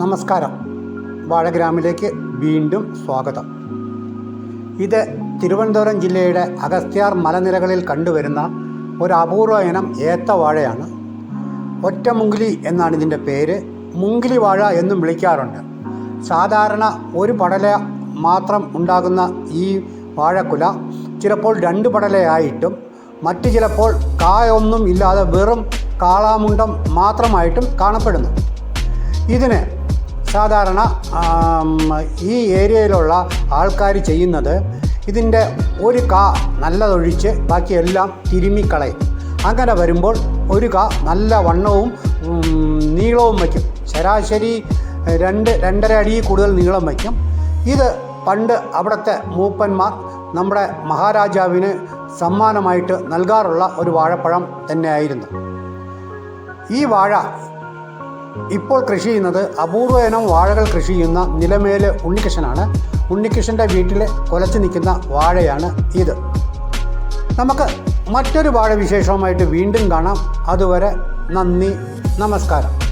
നമസ്കാരം. വാഴഗ്രാമിലേക്ക് വീണ്ടും സ്വാഗതം. ഇത് തിരുവനന്തപുരം ജില്ലയുടെ അഗസ്ത്യാർ മലനിരകളിൽ കണ്ടുവരുന്ന ഒരു അപൂർവ ഇനം ഏത്തവാഴയാണ്. ഒറ്റമുങ്കിലി എന്നാണ് ഇതിന്റെ പേര്. മുങ്കിലി വാഴ എന്നും വിളിക്കാറുണ്ട്. സാധാരണ ഒരു പടല മാത്രം ഉണ്ടാകുന്ന ഈ വാഴക്കുല ചിലപ്പോൾ രണ്ട് പടലയായിട്ടും മറ്റു ചിലപ്പോൾ കായൊന്നും ഇല്ലാതെ വെറും കാളാമുണ്ടം മാത്രമായിട്ടും കാണപ്പെടുന്നു. ഇതിന് സാധാരണ ഈ ഏരിയയിലുള്ള ആൾക്കാർ ചെയ്യുന്നത് ഇതിന്റെ ഒരു കാ നല്ലതൊഴിച്ച് ബാക്കിയെല്ലാം തിരുമ്മിക്കളയും. അങ്ങനെ വരുമ്പോൾ ഒരു കാ നല്ല വണ്ണവും നീളവും വയ്ക്കും. ശരാശരി രണ്ട് രണ്ടര അടി കൂടുതൽ നീളം വയ്ക്കും. ഇത് പണ്ട് അവിടുത്തെ മൂപ്പന്മാർ നമ്മുടെ മഹാരാജാവിന് സമ്മാനമായിട്ട് നൽകാറുള്ള ഒരു വാഴപ്പഴം തന്നെയായിരുന്നു. ഈ വാഴ ഇപ്പോൾ കൃഷി ചെയ്യുന്നത് അപൂർവ ഇനം വാഴകൾ കൃഷി ചെയ്യുന്ന നിലമേൽ ഉണ്ണികൃഷ്ണനാണ്. ഉണ്ണികൃഷ്ണന്റെ വീട്ടിൽ കൊലച്ചു നിൽക്കുന്ന വാഴയാണ് ഇത്. നമുക്ക് മറ്റൊരു വാഴ വിശേഷവുമായിട്ട് വീണ്ടും കാണാം. അതുവരെ നന്ദി നമസ്കാരം.